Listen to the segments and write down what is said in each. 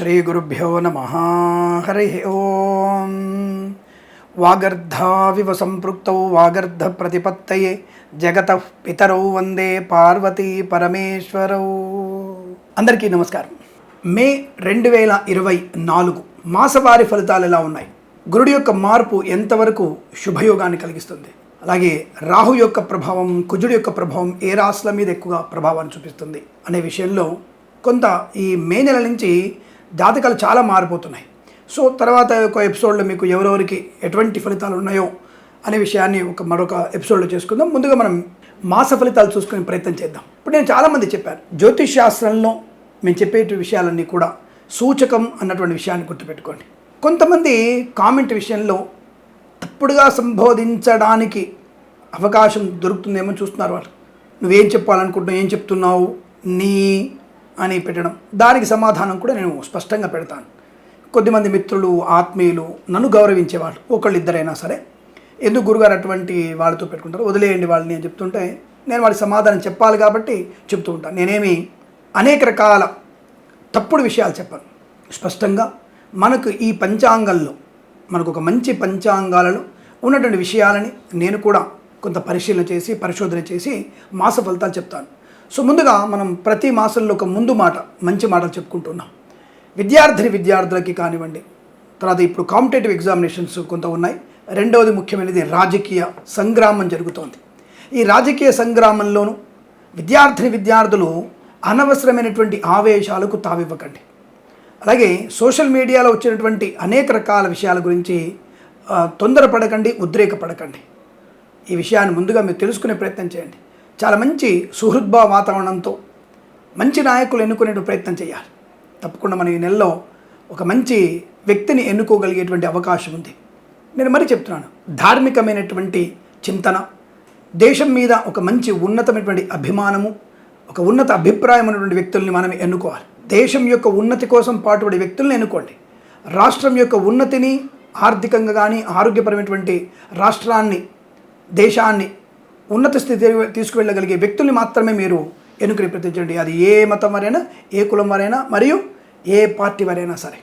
శ్రీగురుభ్యో నమ హరి ఓం వాగర్ధావివ సంపృక్తౌ వాగర్ధ ప్రతిపత్తయే జగత పితరౌ వందే పార్వతీ పరమేశ్వరౌ అందరికీ నమస్కారం. మే రెండు వేల ఇరవై నాలుగు మాసవారి ఫలితాలు ఎలా ఉన్నాయి? గురుడి యొక్క మార్పు ఎంతవరకు శుభయోగాన్ని కలిగిస్తుంది? అలాగే రాహు యొక్క ప్రభావం కుజుడి యొక్క ప్రభావం ఏ రాశుల మీద ఎక్కువగా ప్రభావాన్ని చూపిస్తుంది? అనే విషయంలో కొంత ఈ మే నెల నుంచి జాతకాలు చాలా మారిపోతున్నాయి. సో తర్వాత ఒక ఎపిసోడ్లో మీకు ఎవరెవరికి ఎటువంటి ఫలితాలు ఉన్నాయో అనే విషయాన్ని ఒక మరొక ఎపిసోడ్లో చేసుకుందాం. ముందుగా మనం మాస ఫలితాలు చూసుకునే ప్రయత్నం చేద్దాం. ఇప్పుడు నేను చాలామంది చెప్పాను జ్యోతిష్ శాస్త్రంలో మేము చెప్పే విషయాలన్నీ కూడా సూచకం అన్నటువంటి విషయాన్ని గుర్తుపెట్టుకోండి. కొంతమంది కామెంట్ విషయంలో తప్పుడుగా సంబోధించడానికి అవకాశం దొరుకుతుందేమో చూస్తున్నారు వాళ్ళు. నువ్వేం చెప్పాలనుకుంటున్నావు ఏం చెప్తున్నావు నీ అని పెట్టడం. దానికి సమాధానం కూడా నేను స్పష్టంగా పెడతాను. కొద్దిమంది మిత్రులు ఆత్మీయులు నన్ను గౌరవించేవాళ్ళు ఒకళ్ళు ఇద్దరైనా సరే. ఎందుకు గురుగారు అటువంటి వాళ్ళతో పెట్టుకుంటారు? వదిలేయండి వాళ్ళని అని చెప్తుంటే నేను వాళ్ళకి సమాధానం చెప్పాలి కాబట్టి చెప్తూ ఉంటాను. నేనేమి అనేక రకాల తప్పుడు విషయాలు చెప్పాను. స్పష్టంగా మనకు ఈ పంచాంగంలో మనకు ఒక మంచి పంచాంగాలలో ఉన్నటువంటి విషయాలని నేను కూడా కొంత పరిశీలన చేసి పరిశోధన చేసి మాస ఫలితాలు చెప్తాను. సో ముందుగా మనం ప్రతి మాసంలో ఒక ముందు మాట మంచి మాటలు చెప్పుకుంటున్నాం. విద్యార్థిని విద్యార్థులకి కానివ్వండి. తర్వాత ఇప్పుడు కాంపిటేటివ్ ఎగ్జామినేషన్స్ కొంత ఉన్నాయి. రెండవది ముఖ్యమైనది రాజకీయ సంగ్రామం జరుగుతోంది. ఈ రాజకీయ సంగ్రామంలోనూ విద్యార్థిని విద్యార్థులు అనవసరమైనటువంటి ఆవేశాలకు తావివ్వకండి. అలాగే సోషల్ మీడియాలో వచ్చినటువంటి అనేక రకాల విషయాల గురించి తొందరపడకండి ఉద్రేకపడకండి. ఈ విషయాన్ని ముందుగా మీరు తెలుసుకునే ప్రయత్నం చేయండి. చాలా మంచి సుహృద్భావ వాతావరణంతో మంచి నాయకులు ఎన్నుకునే ప్రయత్నం చేయాలి. తప్పకుండా మనం ఈ నెలలో ఒక మంచి వ్యక్తిని ఎన్నుకోగలిగేటువంటి అవకాశం ఉంది. నేను మరి చెప్తున్నాను ధార్మికమైనటువంటి చింతన దేశం మీద ఒక మంచి ఉన్నతమైనటువంటి అభిమానము ఒక ఉన్నత అభిప్రాయం ఉన్నటువంటి వ్యక్తుల్ని మనం ఎన్నుకోవాలి. దేశం యొక్క ఉన్నతి కోసం పాటుపడే వ్యక్తుల్ని ఎన్నుకోండి. రాష్ట్రం యొక్క ఉన్నతిని ఆర్థికంగా కానీ ఆరోగ్యపరమైనటువంటి రాష్ట్రాన్ని దేశాన్ని ఉన్నత స్థితి తీసుకువెళ్ళగలిగే వ్యక్తుల్ని మాత్రమే మీరు ఎన్నుకుని ప్రయత్నించండి అది ఏ మతం వారైనా ఏ కులం వారైనా మరియు ఏ పార్టీ వారైనా సరే.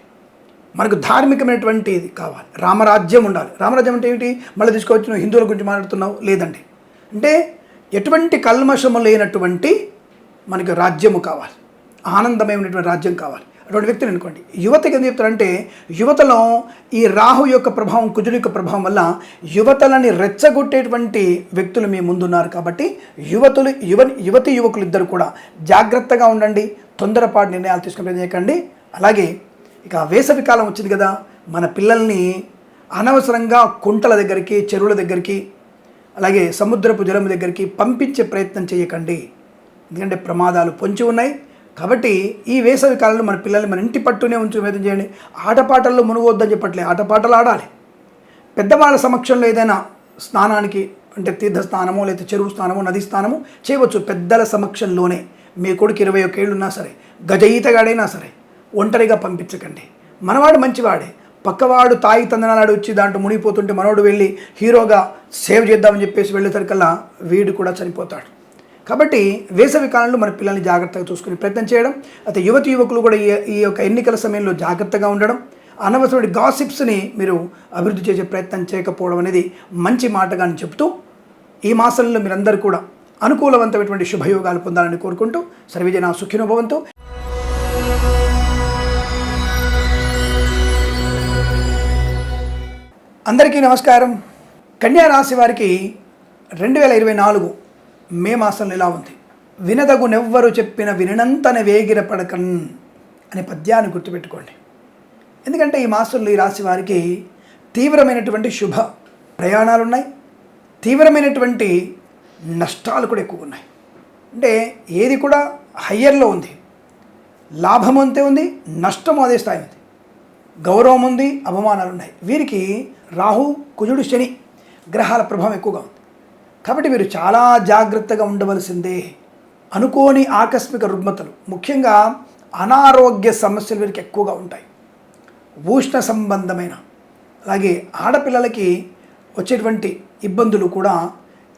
మనకు ధార్మికమైనటువంటిది కావాలి. రామరాజ్యం ఉండాలి. రామరాజ్యం అంటే ఏమిటి? మళ్ళీ తీసుకోవచ్చు నువ్వు హిందువుల గురించి మాట్లాడుతున్నావు? లేదండి. అంటే ఎటువంటి కల్మషము లేనటువంటి మనకు రాజ్యము కావాలి. ఆనందమైనటువంటి రాజ్యం కావాలి. అటువంటి వ్యక్తులు అనుకోండి. యువతకి ఏం చెప్తారంటే యువతలో ఈ రాహు యొక్క ప్రభావం కుజుడు యొక్క ప్రభావం వల్ల యువతలని రెచ్చగొట్టేటువంటి వ్యక్తులు మీ ముందున్నారు కాబట్టి యువతులు యువ యువతి యువకులు ఇద్దరు కూడా జాగ్రత్తగా ఉండండి తొందరపాటు నిర్ణయాలు తీసుకునే చేయకండి. అలాగే ఇక వేసవి కాలం వచ్చింది కదా మన పిల్లల్ని అనవసరంగా కుంటల దగ్గరికి చెరువుల దగ్గరికి అలాగే సముద్రపు జలం దగ్గరికి పంపించే ప్రయత్నం చేయకండి. ఎందుకంటే ప్రమాదాలు పొంచి ఉన్నాయి కాబట్టి ఈ వేసవి కాలంలో మన పిల్లల్ని మన ఇంటి పట్టునే ఉంచు ప్రయత్నం చేయండి. ఆటపాటల్లో మునుగొద్దని చెప్పట్లే ఆటపాటలు ఆడాలి. పెద్దవాళ్ళ సమక్షంలో ఏదైనా స్నానానికి అంటే తీర్థ స్నానమో లేదా చెరువు స్నానమో నది స్థానము చేయవచ్చు. పెద్దల సమక్షంలోనే మీ కొడుకు ఇరవై ఒక ఏళ్ళున్నా సరే గజ ఈతగాడైనా సరే ఒంటరిగా పంపించకండి. మనవాడు మంచివాడే. పక్కవాడు తాయి తందనాడు వచ్చి దాంట్లో మునిగిపోతుంటే మనోడు వెళ్ళి హీరోగా సేవ్ చేద్దామని చెప్పేసి వెళ్ళేసరికల్లా వీడు కూడా చనిపోతాడు. కాబట్టి వేసవి కాలంలో మన పిల్లల్ని జాగ్రత్తగా చూసుకునే ప్రయత్నం చేయడం అయితే యువతి యువకులు కూడా ఈ ఈ యొక్క ఎన్నికల సమయంలో జాగ్రత్తగా ఉండడం అనవసరమైన గాసిప్స్ని మీరు అభివృద్ధి చేసే ప్రయత్నం చేయకపోవడం అనేది మంచి మాటగా అని చెప్తూ ఈ మాసంలో మీరందరూ కూడా అనుకూలవంతమైనటువంటి శుభయోగాలు పొందాలని కోరుకుంటూ సర్వజన సుఖినోభవంతో అందరికీ నమస్కారం. కన్యా రాశి వారికి రెండు వేల ఇరవై నాలుగు మే మాసంలో ఎలా ఉంది? వినదగునెవ్వరు చెప్పిన వినంతన వేగిర పడకన్ అనే పద్యాన్ని గుర్తుపెట్టుకోండి. ఎందుకంటే ఈ మాసంలో ఈ రాశి వారికి తీవ్రమైనటువంటి శుభ ప్రయాణాలు ఉన్నాయి తీవ్రమైనటువంటి నష్టాలు కూడా ఎక్కువ ఉన్నాయి అంటే ఏది కూడా హయ్యర్లో ఉంది. లాభం అంతే ఉంది నష్టం అదే స్థాయి ఉంది. గౌరవం ఉంది అవమానాలు ఉన్నాయి వీరికి రాహు కుజుడు శని గ్రహాల ప్రభావం ఎక్కువగా ఉంది. కాబట్టి మీరు చాలా జాగ్రత్తగా ఉండవలసిందే. అనుకోని ఆకస్మిక రుగ్మతలు ముఖ్యంగా అనారోగ్య సమస్యలు వీరికి ఎక్కువగా ఉంటాయి. ఉష్ణ సంబంధమైన అలాగే ఆడపిల్లలకి వచ్చేటువంటి ఇబ్బందులు కూడా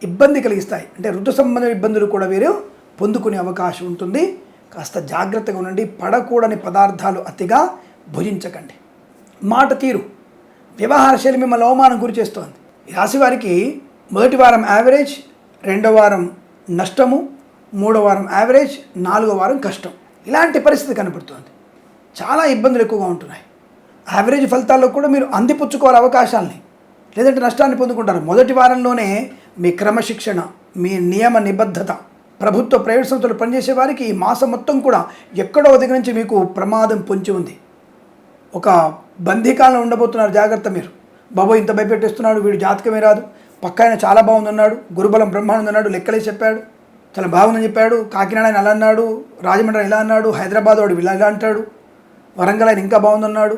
ఇబ్బంది కలిగిస్తాయి. అంటే ఋతు సంబంధ ఇబ్బందులు కూడా వీరు పొందుకునే అవకాశం ఉంటుంది. కాస్త జాగ్రత్తగా ఉండండి పడకూడని పదార్థాలు అతిగా భుజించకండి. మాట తీరు. వ్యవహార శైలి మిమ్మల్ని అవమానం గురి చేస్తోంది. రాశివారికి మొదటి వారం యావరేజ్ రెండో వారం నష్టము మూడో వారం యావరేజ్ నాలుగో వారం కష్టం. ఇలాంటి పరిస్థితి కనపడుతోంది. చాలా ఇబ్బందులు ఎక్కువగా ఉంటున్నాయి. యావరేజ్ ఫలితాల్లో కూడా మీరు అందిపుచ్చుకోవాలి అవకాశాలని. లేదంటే నష్టాన్ని పొందుకుంటారు. మొదటి వారంలోనే మీ క్రమశిక్షణ మీ నియమ నిబద్ధత ప్రభుత్వ ప్రైవేట్ సంస్థలు పనిచేసే వారికి ఈ మాసం మొత్తం కూడా ఎక్కడో దగ్గర నుంచి మీకు ప్రమాదం పొంచి ఉంది. ఒక బందీకాలంలో ఉండబోతున్నారు జాగ్రత్త మీరు. బాబో ఇంత భయపెట్టేస్తున్నాడు వీడు జాతకమే రాదు. పక్క ఆయన చాలా బాగుందన్నాడు గురుబలం బ్రహ్మాండం అన్నాడు లెక్కలే చెప్పాడు. చాలా బాగుందని చెప్పాడు. కాకినాడ ఆయన అలా అన్నాడు రాజమండ్రి ఇలా అన్నాడు హైదరాబాద్ వాడు ఇలా ఇలా అంటాడు. వరంగల్ ఆయన ఇంకా బాగుందన్నాడు.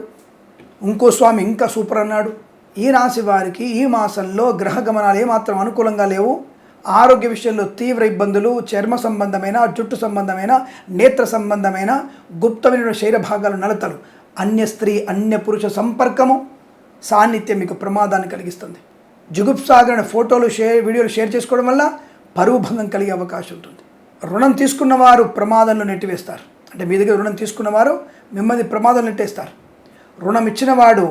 ఇంకో స్వామి ఇంకా సూపర్ అన్నాడు. ఈ రాశి వారికి ఈ మాసంలో గ్రహ గమనాలు ఏమాత్రం అనుకూలంగా లేవు. ఆరోగ్య విషయంలో తీవ్ర ఇబ్బందులు చర్మ సంబంధమైన జుట్టు సంబంధమైన నేత్ర సంబంధమైన గుప్తమైన శరీర భాగాలు నలతలు. అన్య స్త్రీ అన్య పురుష సంపర్కము సాన్నిధ్యం మీకు ప్రమాదాన్ని కలిగిస్తుంది. జుగుప్సాగరణ ఫోటోలు షేర్ వీడియోలు షేర్ చేసుకోవడం వల్ల పరువు భంగం కలిగే అవకాశం ఉంటుంది. రుణం తీసుకున్న వారు ప్రమాదంలో నెట్టివేస్తారు. అంటే మీ దగ్గర రుణం తీసుకున్నవారు మిమ్మల్ని ప్రమాదం నెట్టేస్తారు. రుణం ఇచ్చిన వాడు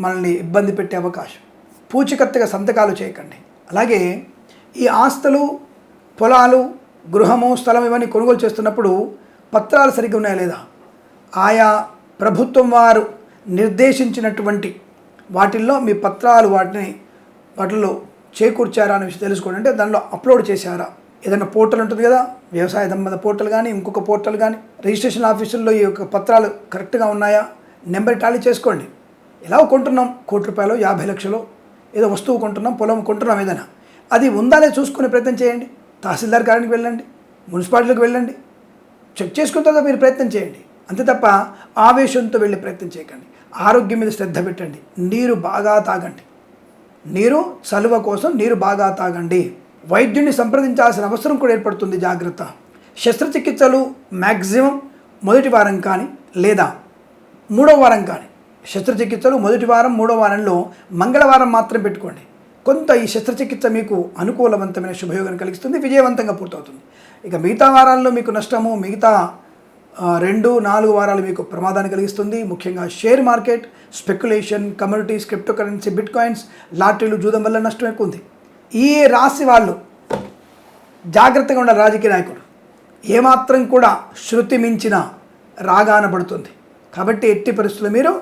మనల్ని ఇబ్బంది పెట్టే అవకాశం. పూచికత్తుగా సంతకాలు చేయకండి. అలాగే ఈ ఆస్తులు పొలాలు గృహము స్థలం ఇవన్నీ కొనుగోలు చేస్తున్నప్పుడు పత్రాలు సరిగ్గా ఉన్నాయా లేదా? ఆయా ప్రభుత్వం వారు నిర్దేశించినటువంటి వాటిల్లో మీ పత్రాలు వాటిని వాటిల్లో చేకూర్చారా అనే విషయం తెలుసుకోండి. అంటే దానిలో అప్లోడ్ చేశారా? ఏదైనా పోర్టల్ ఉంటుంది కదా వ్యవసాయ సంబంధ పోర్టల్ కానీ ఇంకొక పోర్టల్ కానీ రిజిస్ట్రేషన్ ఆఫీసుల్లో ఈ యొక్క పత్రాలు కరెక్ట్గా ఉన్నాయా? నెంబర్ టాలీ చేసుకోండి. ఎలా కొంటున్నాం కోటి రూపాయలు యాభై లక్షలు ఏదో వస్తువు కొంటున్నాం పొలం కొంటున్నాం ఏదైనా. అది ఉందా చూసుకునే ప్రయత్నం చేయండి. తహసీల్దార్ గారికి వెళ్ళండి మున్సిపాలిటీకి వెళ్ళండి చెక్ చేసుకున్న తర్వాత మీరు ప్రయత్నం చేయండి. అంతే తప్ప ఆవేశంతో వెళ్ళే ప్రయత్నం చేయకండి. ఆరోగ్యం మీద శ్రద్ధ పెట్టండి. నీరు బాగా తాగండి. నీరు చలువ కోసం నీరు బాగా తాగండి. వైద్యుని సంప్రదించాల్సిన అవసరం కూడా ఏర్పడుతుంది జాగ్రత్త. శస్త్రచికిత్సలు మ్యాక్సిమం మొదటి వారం కానీ లేదా మూడో వారం కానీ. శస్త్రచికిత్సలు మొదటి వారం మూడో వారంలో మంగళవారం మాత్రం పెట్టుకోండి. కొంత ఈ శస్త్రచికిత్స మీకు అనుకూలవంతమైన శుభయోగం కలిగిస్తుంది విజయవంతంగా పూర్తవుతుంది. ఇక మిగతా వారాల్లో మీకు నష్టము మిగతా రెండు నాలుగు వారాలు మీకు ప్రమాదాన్ని కలిగిస్తుంది. ముఖ్యంగా share market speculation communities crypto currency bitcoins లాటరీలు జూదం వల్ల నష్టం ఎక్కువ ఉంది. ఈ రాశి వాళ్ళు జాగ్రత్తగా ఉన్న రాజకీయ నాయకుడు. ఏమాత్రం కూడా శృతి మించిన రాగాన పడుతుంది. కాబట్టి ఎట్టి పరిస్థితుల్లో మీరు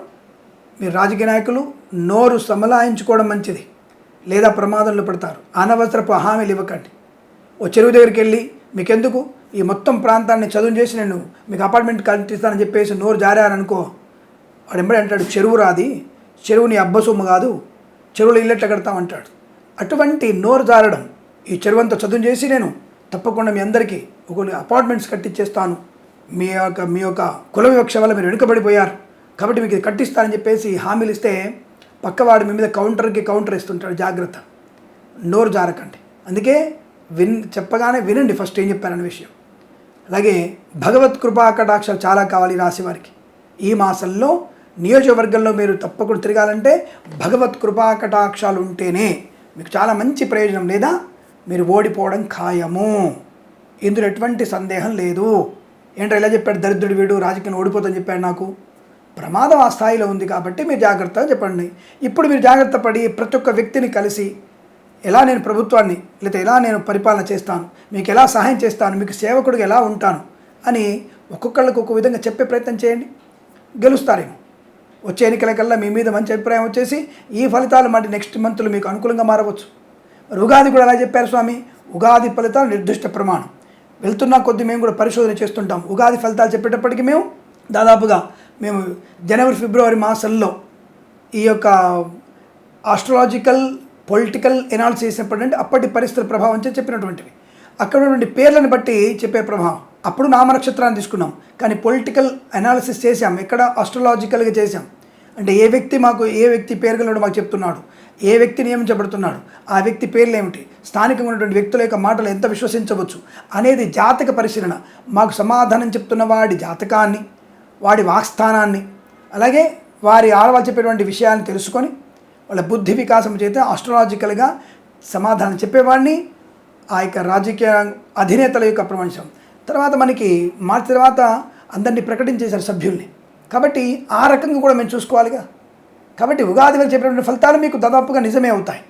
మీరు రాజకీయ నాయకులు నోరు సమలాయించుకోవడం మంచిది. లేదా ప్రమాదంలో పడతారు. అనవసరపు హామీలు ఇవ్వకండి. ఓ చెరువు దగ్గరికి వెళ్ళి మీకెందుకు? ఈ మొత్తం ప్రాంతాన్ని చదువు చేసి నేను మీకు అపార్ట్మెంట్ కట్టిస్తానని చెప్పేసి నోరు జారారనుకో వాడు ఎంబడి అంటాడు చెరువు రాది చెరువు నీ అబ్బ సొమ్ము కాదు చెరువులో ఇల్లు కడతామంటాడు అటువంటి నోరు జారడం ఈ చెరువు అంతా చదువు చేసి నేను తప్పకుండా మీ అందరికీ ఒక అపార్ట్మెంట్స్ కట్టించేస్తాను మీ యొక్క మీ యొక్క కుల వివక్ష వల్ల మీరు వెనుకబడిపోయారు. కాబట్టి మీకు ఇది కట్టిస్తానని చెప్పేసి హామీలు ఇస్తే పక్కవాడు మీ మీద కౌంటర్కి కౌంటర్ ఇస్తుంటాడు జాగ్రత్త. నోరు జారకండి. అందుకే విన్ చెప్పగానే వినండి ఫస్ట్ ఏం చెప్పారనే విషయం. అలాగే భగవత్ కృపా కటాక్షాలు చాలా కావాలి రాశి వారికి. ఈ మాసంలో నియోజకవర్గంలో మీరు తప్పకుండా తిరగాలంటే భగవత్ కృపా కటాక్షాలు ఉంటేనే మీకు చాలా మంచి ప్రయోజనం లేదా మీరు ఓడిపోవడం ఖాయము. ఇందులో ఎటువంటి సందేహం లేదు. ఏంటో ఇలా చెప్పాడు దరిద్రుడు వీడు రాజకీయం ఓడిపోతుందని చెప్పాడు నాకు. ప్రమాదం ఆ స్థాయిలో ఉంది కాబట్టి మీరు జాగ్రత్తగా చెప్పండి. ఇప్పుడు మీరు జాగ్రత్త పడి ప్రతి ఒక్క వ్యక్తిని కలిసి ఎలా నేను ప్రభుత్వాన్ని లేదా ఎలా నేను పరిపాలన చేస్తాను మీకు ఎలా సహాయం చేస్తాను మీకు సేవకుడిగా ఎలా ఉంటాను అని ఒక్కొక్కళ్ళకు ఒక్కొక్క విధంగా చెప్పే ప్రయత్నం చేయండి. గెలుస్తారేమో. వచ్చే ఎన్నికలకల్లా మీ మీద మంచి అభిప్రాయం వచ్చేసి ఈ ఫలితాలు మరి నెక్స్ట్ మంత్లో మీకు అనుకూలంగా మారవచ్చు. మరి ఉగాది కూడా అలా చెప్పారు స్వామి. ఉగాది ఫలితాలు నిర్దిష్ట ప్రమాణం. వెళ్తున్న కొద్ది మేము కూడా పరిశోధన చేస్తుంటాం. ఉగాది ఫలితాలు చెప్పేటప్పటికి మేము దాదాపుగా మేము జనవరి ఫిబ్రవరి మాసంలో ఈ యొక్క ఆస్ట్రాలజికల్ పొలిటికల్ ఎనాలిసిస్ చేసినప్పుడు అప్పటి పరిస్థితుల ప్రభావం చెప్పినటువంటివి. అక్కడ ఉన్నటువంటి పేర్లను బట్టి చెప్పే ప్రభావం. అప్పుడు నామ నక్షత్రాన్ని తీసుకున్నాం. కానీ పొలిటికల్ అనాలిసిస్ చేసాం ఎక్కడ? ఆస్ట్రలాజికల్గా చేసాం అంటే ఏ వ్యక్తి మాకు ఏ వ్యక్తి పేరుగలడు మాకు చెప్తున్నాడు? ఏ వ్యక్తి నియమించబడుతున్నాడు? ఆ వ్యక్తి పేర్లు ఏమిటి? స్థానికంగా ఉన్నటువంటి వ్యక్తుల యొక్క మాటలు ఎంత విశ్వసించవచ్చు? అనేది జాతక పరిశీలన. మాకు సమాధానం చెప్తున్న వాడి జాతకాన్ని వాడి వాక్స్థానాన్ని అలాగే వారి ఆడవాళ్ళు చెప్పేటువంటి విషయాన్ని తెలుసుకొని వాళ్ళ బుద్ధి వికాసం చేత ఆస్ట్రాలజికల్గా సమాధానం చెప్పేవాడిని. ఆ యొక్క రాజకీయ అధినేతల యొక్క ప్రపంచం. తర్వాత మనకి మార్చి తర్వాత అందరినీ ప్రకటించేశారు సభ్యుల్ని. కాబట్టి ఆ రకంగా కూడా మేము చూసుకోవాలిగా. కాబట్టి ఉగాది వరకు చెప్పినటువంటి ఫలితాలు మీకు దాదాపుగా నిజమే అవుతాయి.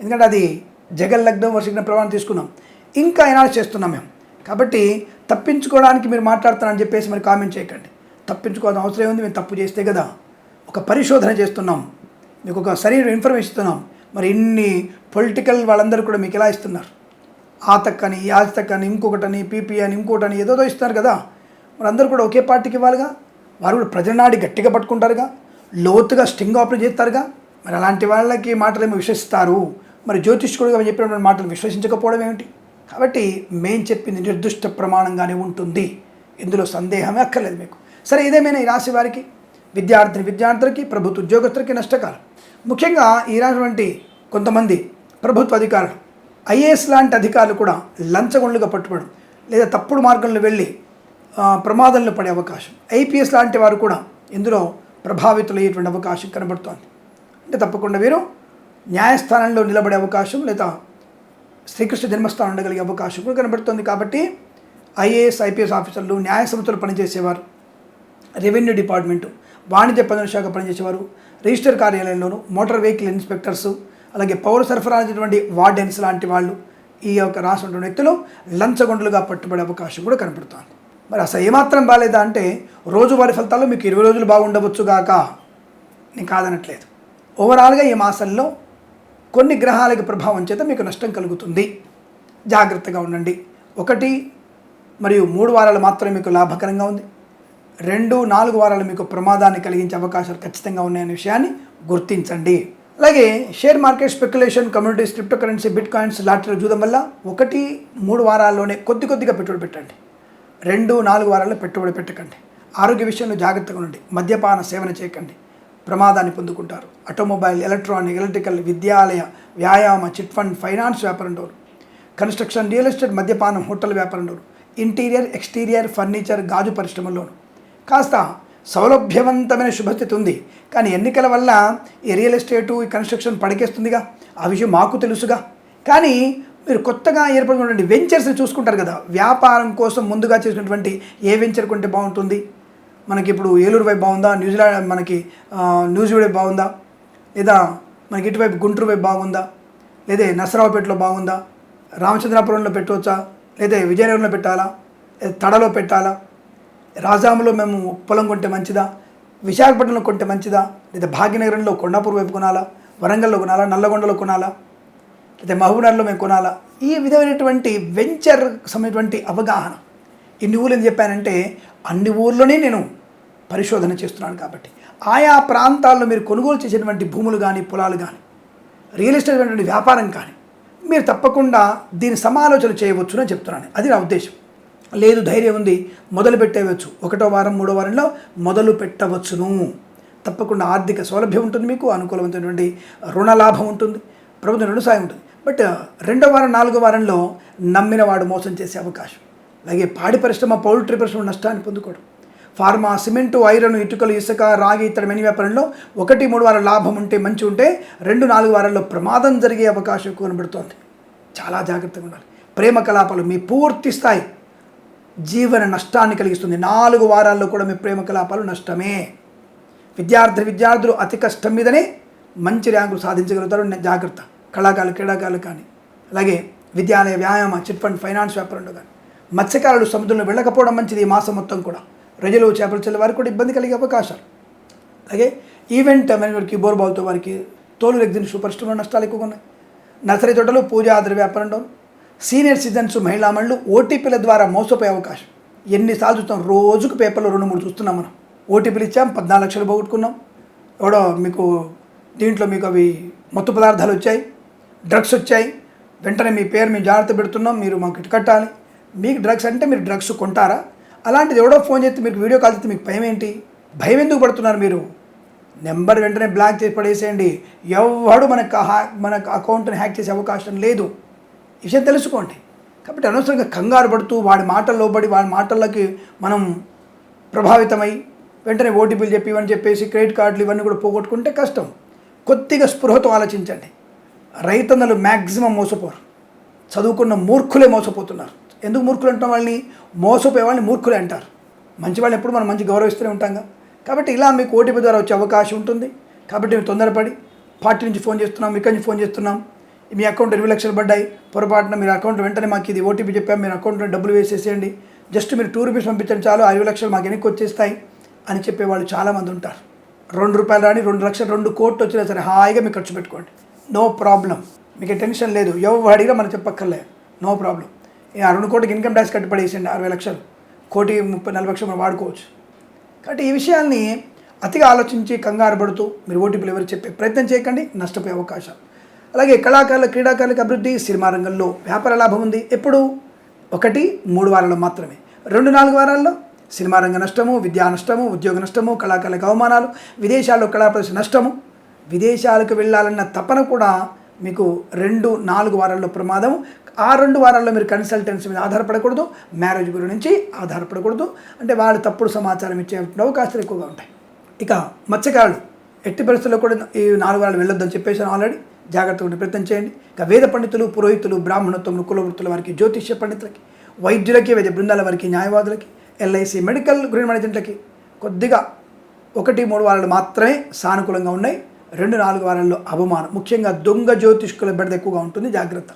ఎందుకంటే అది జగన్ లగ్నం వర్షిగ్న ప్రమాణం తీసుకున్నాం. ఇంకా ఏనాడు చేస్తున్నాం మేము. కాబట్టి తప్పించుకోవడానికి మీరు మాట్లాడుతున్నారని చెప్పేసి మరి కామెంట్ చేయకండి. తప్పించుకోవాల్సిన అవసరం ఏముంది? మేము తప్పు చేస్తే కదా. ఒక పరిశోధన చేస్తున్నాం. మీకు ఒక సరైన ఇన్ఫర్మేషన్ ఇస్తున్నాం. మరి ఇన్ని పొలిటికల్ వాళ్ళందరూ కూడా మీకు ఎలా ఇస్తున్నారు? ఆతక్కని అని అని ఇంకొకటని పీపీ అని ఇంకోటని ఏదోదో ఇస్తున్నారు కదా. మరి అందరూ కూడా ఒకే పార్టీకి ఇవ్వాలిగా? వారు కూడా ప్రజనాడి గట్టిగా పట్టుకుంటారుగా? లోతుగా స్టింగ్ ఆపరేట్ చేస్తారుగా? మరి అలాంటి వాళ్ళకి మాటలు ఏమో విశ్వసిస్తారు? మరి జ్యోతిష్కుడుగా చెప్పినటువంటి మాటలు విశ్వసించకపోవడం ఏమిటి? కాబట్టి మేం చెప్పింది నిర్దిష్ట ప్రమాణంగానే ఉంటుంది. ఇందులో సందేహమే అక్కర్లేదు మీకు. సరే ఇదేమైనా ఈ రాశి వారికి? విద్యార్థిని విద్యార్థులకి ప్రభుత్వ ఉద్యోగస్తులకి నష్టకాలం. ముఖ్యంగా ఈ రాసినటువంటి కొంతమంది ప్రభుత్వ అధికారులు ఐఏఎస్ లాంటి అధికారులు కూడా లంచగొండ్లుగా పట్టుబడడం లేదా తప్పుడు మార్గంలో వెళ్ళి ప్రమాదంలో పడే అవకాశం. ఐపీఎస్ లాంటి వారు కూడా ఇందులో ప్రభావితులయ్యేటువంటి అవకాశం కనబడుతోంది. అంటే తప్పకుండా వీరు న్యాయస్థానంలో నిలబడే అవకాశం లేదా శ్రీకృష్ణ జన్మస్థానం ఉండగలిగే అవకాశం కూడా కనబడుతుంది కాబట్టి ఐఏఎస్ ఐపీఎస్ ఆఫీసర్లు న్యాయ సంస్థలు పనిచేసేవారు రెవెన్యూ డిపార్ట్మెంటు వాణిజ్య పన్నుల శాఖ పనిచేసేవారు రిజిస్టర్ కార్యాలయంలోను మోటార్ వెహికల్ ఇన్స్పెక్టర్సు అలాగే పౌర సరఫరా అనేటువంటి వార్డెన్స్ లాంటి వాళ్ళు ఈ యొక్క రాసినటువంటి వ్యక్తులు లంచగొండలుగా పట్టుబడే అవకాశం కూడా కనపడుతోంది. మరి అసలు ఏమాత్రం బాగాలేదా అంటే రోజువారీ ఫలితాల్లో మీకు ఇరవై రోజులు బాగుండవచ్చు గాక. నేను కాదనట్లేదు. ఓవరాల్గా ఈ మాసంలో కొన్ని గ్రహాలకి ప్రభావం చేత మీకు నష్టం కలుగుతుంది. జాగ్రత్తగా ఉండండి. ఒకటి మరియు మూడు వారాలు మాత్రమే మీకు లాభకరంగా ఉంది. రెండు నాలుగు వారాలు మీకు ప్రమాదాన్ని కలిగించే అవకాశాలు ఖచ్చితంగా ఉన్నాయనే విషయాన్ని గుర్తించండి. అలాగే share market speculation communities crypto currency bitcoins lottery చూడడం వల్ల ఒకటి మూడు వారాల్లోనే కొద్ది కొద్దిగా పెట్టుబడి పెట్టండి. రెండు నాలుగు వారాల్లో పెట్టుబడి పెట్టకండి. ఆరోగ్య విషయంలో జాగ్రత్తగా ఉండండి. మద్యపాన సేవన చేయకండి. ప్రమాదాన్ని పొందుకుంటారు. ఆటోమొబైల్ ఎలక్ట్రానిక్ ఎలక్ట్రికల్ విద్యాలయ వ్యాయామ చిట్ ఫండ్ ఫైనాన్స్ వ్యాపారం డోరు కన్స్ట్రక్షన్ రియల్ ఎస్టేట్ మద్యపానం హోటల్ వ్యాపారం డోరు ఇంటీరియర్ ఎక్స్టీరియర్ ఫర్నిచర్ గాజు పరిశ్రమల్లోను కాస్త సౌలభ్యవంతమైన శుభస్థితి ఉంది. కానీ ఎన్నికల వల్ల ఈ రియల్ ఎస్టేటు ఈ కన్స్ట్రక్షన్ పడికేస్తుందిగా? ఆ విషయం మాకు తెలుసుగా. కానీ మీరు కొత్తగా ఏర్పడినటువంటి వెంచర్స్ని చూసుకుంటారు కదా. వ్యాపారం కోసం ముందుగా చేసినటువంటి ఏ వెంచర్ కొంటే బాగుంటుంది? మనకి ఇప్పుడు ఏలూరు వైపు బాగుందా? న్యూజిలాండ్ మనకి న్యూజిలాండ్ వైపు బాగుందా? లేదా మనకి ఇటువైపు గుంటూరు వైపు బాగుందా? లేదా నసరావుపేటలో బాగుందా? రామచంద్రాపురంలో పెట్టవచ్చా? లేదా విజయనగరంలో పెట్టాలా? లేదా తడలో పెట్టాలా? రాజాములో మేము పొలం కొంటే మంచిదా? విశాఖపట్నంలో కొంటే మంచిదా? లేదా భాగ్యనగరంలో కొండాపూర్ వైపు కొనాలా? వరంగల్లో కొనాలా? నల్లగొండలో కొనాలా? లేదా మహబూబ్నగర్లో మేము కొనాలా? ఈ విధమైనటువంటి వెంచర్ సమయటువంటి అవగాహన. ఇన్ని ఊర్లు ఏం చెప్పానంటే అన్ని ఊర్లోనే నేను పరిశోధన చేస్తున్నాను కాబట్టి. ఆయా ప్రాంతాల్లో మీరు కొనుగోలు చేసేటువంటి భూములు కానీ పొలాలు కానీ రియల్ ఎస్టేట్ వ్యాపారం కానీ మీరు తప్పకుండా దీని సమాలోచన చేయవచ్చునని చెప్తున్నాను. అది నా ఉద్దేశం. లేదు ధైర్యం ఉంది మొదలు పెట్టేయవచ్చు ఒకటో వారం మూడో వారంలో మొదలు పెట్టవచ్చును. తప్పకుండా ఆర్థిక సౌలభ్యం ఉంటుంది మీకు అనుకూలమైనటువంటి రుణ లాభం ఉంటుంది ప్రభుత్వం రెండు సాయం ఉంటుంది. బట్ రెండో వారం నాలుగో వారంలో నమ్మిన వాడు మోసం చేసే అవకాశం. అలాగే పాడి పరిశ్రమ పౌల్ట్రీ పరిశ్రమ నష్టాన్ని పొందుకోవడం. ఫార్మా సిమెంటు ఐరన్ ఇటుకలు ఇసుక రాగి ఇతర మెని వ్యాపారంలో ఒకటి మూడు వారాల లాభం ఉంటే మంచి ఉంటే రెండు నాలుగు వారాల్లో ప్రమాదం జరిగే అవకాశం కనబడుతోంది. చాలా జాగ్రత్తగా ఉండాలి. ప్రేమ కలాపాలు మీ పూర్తి స్థాయి జీవన నష్టాన్ని కలిగిస్తుంది. నాలుగు వారాల్లో కూడా మీ ప్రేమ కలాపాలు నష్టమే. విద్యార్థి విద్యార్థులు అతి కష్టం మీదనే మంచి ర్యాంకులు సాధించగలుగుతారు. జాగ్రత్త. కళాకారులు క్రీడాకారులు కానీ. అలాగే విద్యాలయ వ్యాయామ చిట్ ఫండ్ ఫైనాన్స్ వ్యాపారంలో కానీ. మత్స్యకారులు సముద్రంలో వెళ్ళకపోవడం మంచిది ఈ మాసం మొత్తం కూడా. ప్రజలు చేపలు చెల్లె వారికి కూడా ఇబ్బంది కలిగే అవకాశాలు. అలాగే ఈవెంట్ మేనేజ్మెంట్కి బోర్బాల్తో వారికి తోలు రెగ్జిన్ సూపర్ స్టోర్లో నష్టాలు ఎక్కువగా ఉన్నాయి. నర్సరీ తోటలు పూజా ఆధార వ్యాపారంలో సీనియర్ సిటిజన్స్ మహిళామణులు ఓటీపీల ద్వారా మోసపోయే అవకాశం. ఎన్నిసార్లు చూస్తాం రోజుకు పేపర్లో రెండు మూడు చూస్తున్నాం మనం. ఓటీపీలు ఇచ్చాం పద్నాలుగు లక్షలు పోగొట్టుకున్నాం. ఎవడో మీకు దీంట్లో మీకు అవి మత్తు పదార్థాలు వచ్చాయి డ్రగ్స్ వచ్చాయి. వెంటనే మీ పేరు మేము జాగ్రత్త పెడుతున్నాం మీరు మాకు ఇటు కట్టాలి. మీకు డ్రగ్స్ అంటే మీరు డ్రగ్స్ కొంటారా? అలాంటిది ఎవడో ఫోన్ చేస్తే మీకు వీడియో కాల్ చేస్తే మీకు భయం ఏంటి? భయం ఎందుకు పడుతున్నారు మీరు? నెంబర్ వెంటనే బ్లాక్ చేసి పడేసేయండి. ఎవడు మనకు హ్యా- అకౌంట్ని హ్యాక్ చేసే అవకాశం లేదు. ఈ విషయం తెలుసుకోండి. కాబట్టి అనవసరంగా కంగారు పడుతూ వాడి మాటల్లో పడి వాడి మాటల్లోకి మనం ప్రభావితమై వెంటనే ఓటీపీలు చెప్పి ఇవన్నీ చెప్పేసి క్రెడిట్ కార్డులు ఇవన్నీ కూడా పోగొట్టుకుంటే కష్టం. కొద్దిగా స్పృహతో ఆలోచించండి. రైతన్నలు మ్యాక్సిమం మోసపోరు. చదువుకున్న మూర్ఖులే మోసపోతున్నారు. ఎందుకు మూర్ఖులు అంటాం వాళ్ళని? మోసపోయే వాళ్ళని మూర్ఖులే అంటారు. మంచి వాళ్ళు ఎప్పుడు మనం మంచి గౌరవిస్తూనే ఉంటాంగా కాబట్టి ఇలా మీకు ఓటీపీ ద్వారా వచ్చే అవకాశం ఉంటుంది. కాబట్టి మేము తొందరపడి పార్టీ నుంచి ఫోన్ చేస్తున్నాం ఇక్కడి నుంచి ఫోన్ చేస్తున్నాం. మీ అకౌంట్ ఇరవై లక్షలు పడ్డాయి పొరపాటున మీరు అకౌంట్ వెంటనే మాకు ఇది ఓటీపీ చెప్పాం మీరు అకౌంట్లో డబ్బులు వేసేసేయండి. జస్ట్ మీరు టూ రూపీస్ పంపించండి చాలు అరవై లక్షలు మాకు వెనక్కి వచ్చేస్తాయి అని చెప్పేవాళ్ళు చాలామంది ఉంటారు. రెండు రూపాయలు రాని రెండు లక్షలు రెండు కోట్లు వచ్చినా సరే హాయిగా మీరు ఖర్చు పెట్టుకోండి. No problem. మీకు టెన్షన్ లేదు. ఎవరు అడిగినా మనం చెప్పక్కర్లే. No problem. ఆ రెండు కోటికి ఇన్కమ్ ట్యాక్స్ కట్టుబడేసండి అరవై లక్షలు. కోటి ముప్పై నలభై లక్షలు మనం వాడుకోవచ్చు. కాబట్టి ఈ విషయాల్ని అతిగా ఆలోచించి కంగారు పడుతూ మీరు ఓటీపీలు ఎవరు చెప్పే ప్రయత్నం చేయకండి. నష్టపోయే అవకాశం. అలాగే కళాకారుల క్రీడాకారులకు అభివృద్ధి సినిమా రంగంలో వ్యాపార లాభం ఉంది. ఎప్పుడు? ఒకటి మూడు వారాల్లో మాత్రమే. రెండు నాలుగు వారాల్లో సినిమా రంగ నష్టము విద్యా నష్టము ఉద్యోగ నష్టము కళాకారులకు అవమానాలు విదేశాల్లో కళా ప్రదర్శన నష్టము. విదేశాలకు వెళ్ళాలన్న తపన కూడా మీకు రెండు నాలుగు వారాల్లో ప్రమాదం ఆ రెండు వారాల్లో మీరు కన్సల్టెన్సీ మీద ఆధారపడకూడదు మ్యారేజ్ గురించి ఆధారపడకూడదు. అంటే వాళ్ళు తప్పుడు సమాచారం ఇచ్చే అవకాశాలు ఎక్కువగా ఉంటాయి. ఇక మత్స్యకారులు ఎట్టి పరిస్థితుల్లో కూడా ఈ నాలుగు వారాలు వెళ్ళొద్దని చెప్పేసాను ఆల్రెడీ. జాగ్రత్తగా ఉండే ప్రయత్నం చేయండి. ఇక వేద పండితులు పురోహితులు బ్రాహ్మణత్వములు కులవృత్తుల వారికి జ్యోతిష్య పండితులకి వైద్యులకి వైద్య బృందాల వారికి న్యాయవాదులకి ఎల్ఐసి మెడికల్ గృహ మేనేజెంట్లకి కొద్దిగా ఒకటి మూడు వారాలు మాత్రమే సానుకూలంగా ఉన్నాయి. రెండు నాలుగు వారాల్లో అవమానం. ముఖ్యంగా దొంగ జ్యోతిష్కుల బెడద ఎక్కువగా ఉంటుంది. జాగ్రత్త.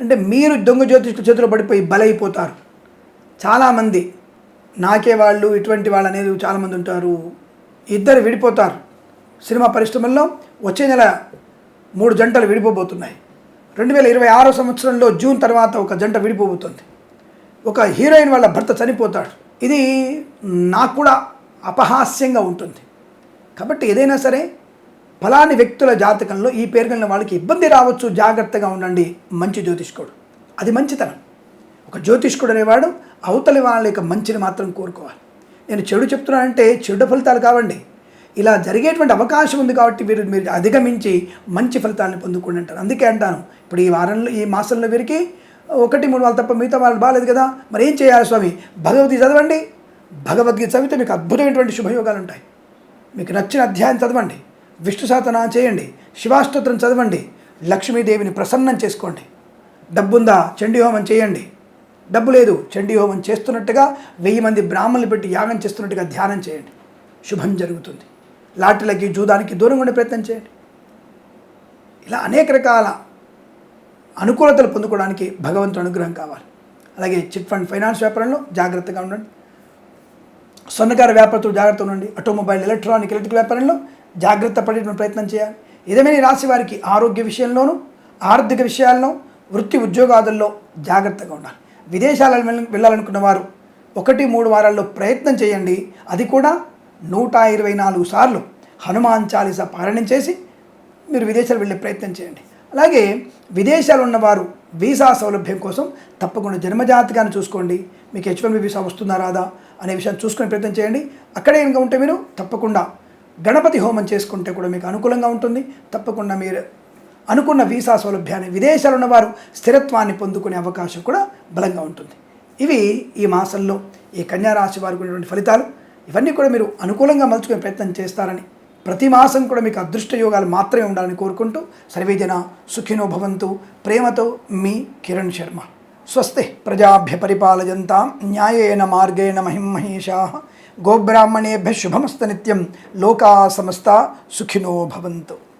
అంటే మీరు దొంగ జ్యోతిష్కుల చేతిలో పడిపోయి బలైపోతారు. చాలామంది నాకే వాళ్ళు ఇటువంటి వాళ్ళు అనేది చాలామంది ఉంటారు. ఇద్దరు విడిపోతారు. సినిమా పరిశ్రమల్లో వచ్చే నెల మూడు జంటలు విడిపోబోతున్నాయి. రెండు వేల ఇరవై ఆరో సంవత్సరంలో జూన్ తర్వాత ఒక జంట విడిపోబోతుంది. ఒక హీరోయిన్ వాళ్ళ భర్త చనిపోతాడు. ఇది నాకు కూడా అపహాస్యంగా ఉంటుంది. కాబట్టి ఏదైనా సరే ఫలాని వ్యక్తుల జాతకంలో ఈ పేరు కలిగిన వాళ్ళకి ఇబ్బంది రావచ్చు జాగ్రత్తగా ఉండండి మంచి జ్యోతిష్కుడు. అది మంచితనం. ఒక జ్యోతిష్కుడు అనేవాడు అవతలి వాళ్ళ యొక్క మంచిని మాత్రం కోరుకోవాలి. నేను చెడు చెప్తున్నానంటే చెడు ఫలితాలు కావండి. ఇలా జరిగేటువంటి అవకాశం ఉంది కాబట్టి మీరు మీరు అధిగమించి మంచి ఫలితాలను పొందుకోండి అంటారు. అందుకే అంటాను ఇప్పుడు ఈ వారంలో ఈ మాసంలో వీరికి ఒకటి మూడు వాళ్ళు తప్ప మిగతా వాళ్ళు బాగాలేదు కదా మరి ఏం చేయాలి స్వామి? భగవద్గీత చదవండి. భగవద్గీత చదివితే మీకు అద్భుతమైనటువంటి శుభయోగాలు ఉంటాయి. మీకు నచ్చిన అధ్యాయం చదవండి. విష్ణు సాధన చేయండి. శివాస్తోత్రం చదవండి. లక్ష్మీదేవిని ప్రసన్నం చేసుకోండి. డబ్బుందా? చండీ హోమం చేయండి. డబ్బు లేదు? చండీ హోమం చేస్తున్నట్టుగా వెయ్యి మంది బ్రాహ్మణులు పెట్టి యాగం చేస్తున్నట్టుగా ధ్యానం చేయండి. శుభం జరుగుతుంది. లాటరీలకి జూదానికి దూరంగా ఉండే ప్రయత్నం చేయండి. ఇలా అనేక రకాల అనుకూలతలు పొందుకోవడానికి భగవంతుడు అనుగ్రహం కావాలి. అలాగే చిట్ ఫండ్ ఫైనాన్స్ వ్యాపారంలో జాగ్రత్తగా ఉండండి. సొన్నకార వ్యాపారంతో జాగ్రత్త ఉండండి. ఆటోమొబైల్ ఎలక్ట్రానిక్ ఎలక్ట్రిక్ వ్యాపారంలో జాగ్రత్త పడేటువంటి ప్రయత్నం చేయాలి. ఏదేమైనా రాసి రాశి వారికి ఆరోగ్య విషయంలోనూ ఆర్థిక విషయాల్లో వృత్తి ఉద్యోగాదుల్లో జాగ్రత్తగా ఉండాలి. విదేశాలకు వెళ్ళ- వెళ్ళాలనుకున్న వారు ఒకటి మూడు వారాల్లో ప్రయత్నం చేయండి. అది కూడా నూట ఇరవై నాలుగు సార్లు హనుమాన్ చాలీస పారాయణం చేసి మీరు విదేశాలు వెళ్ళే ప్రయత్నం చేయండి. అలాగే విదేశాలు ఉన్నవారు వీసా సౌలభ్యం కోసం తప్పకుండా జన్మజాతకాన్ని చూసుకోండి. మీకు హెచ్ వన్ వీసా వస్తుందా రాదా అనే విషయాన్ని చూసుకునే ప్రయత్నం చేయండి. అక్కడే ఇంకా ఉంటే మీరు తప్పకుండా గణపతి హోమం చేసుకుంటే కూడా మీకు అనుకూలంగా ఉంటుంది. తప్పకుండా మీరు అనుకున్న వీసా సౌలభ్యాన్ని విదేశాలు ఉన్నవారు స్థిరత్వాన్ని పొందుకునే అవకాశం కూడా బలంగా ఉంటుంది. ఇవి ఈ మాసంలో ఈ కన్యారాశి వారికి ఉన్నటువంటి ఫలితాలు. ఇవన్నీ కూడా మీరు అనుకూలంగా మలుచుకునే ప్రయత్నం చేస్తారని ప్రతి మాసం కూడా మీకు అదృష్ట యోగాలు మాత్రమే ఉండాలని కోరుకుంటూ సర్వేజన సుఖినో భవంతు. ప్రేమతో మీ కిరణ్ శర్మ. స్వస్తి ప్రజాభ్య పరిపాలయంతాం. న్యాయేన మార్గేణ మహిం మహేషా గోబ్రాహ్మణేభ్య శుభమస్త నిత్యం. లోకా సమస్త సుఖినో భవంతు.